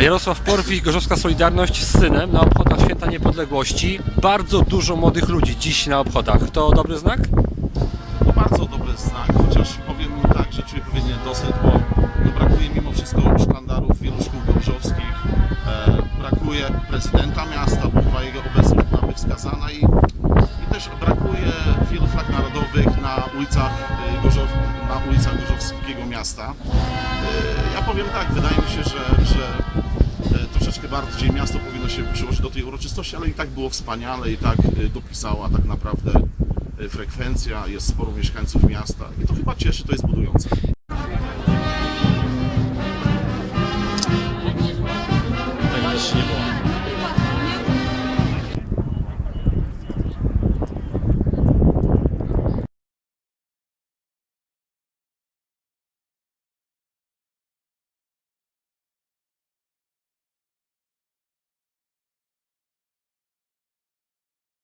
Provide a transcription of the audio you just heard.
Jarosław Porwich, Gorzowska Solidarność z synem na obchodach Święta Niepodległości. Bardzo dużo młodych ludzi dziś na obchodach. To dobry znak? To bardzo dobry znak, chociaż powiem tak, że czuję pewien bo no, brakuje mimo wszystko sztandarów wielu szkół gorzowskich, e, brakuje prezydenta miasta, bo chyba jego obecność byłaby wskazana i, i też brakuje wielu flag narodowych na ulicach, e, Gorzow, na ulicach gorzowskiego miasta. E, ja powiem tak, wydaje mi się, że, że e, troszeczkę bardziej miasto powinno się przyłożyć do tej uroczystości, ale i tak było wspaniale i tak e, dopisała tak naprawdę frekwencja, jest sporo mieszkańców miasta i to chyba cieszy, to jest budujące.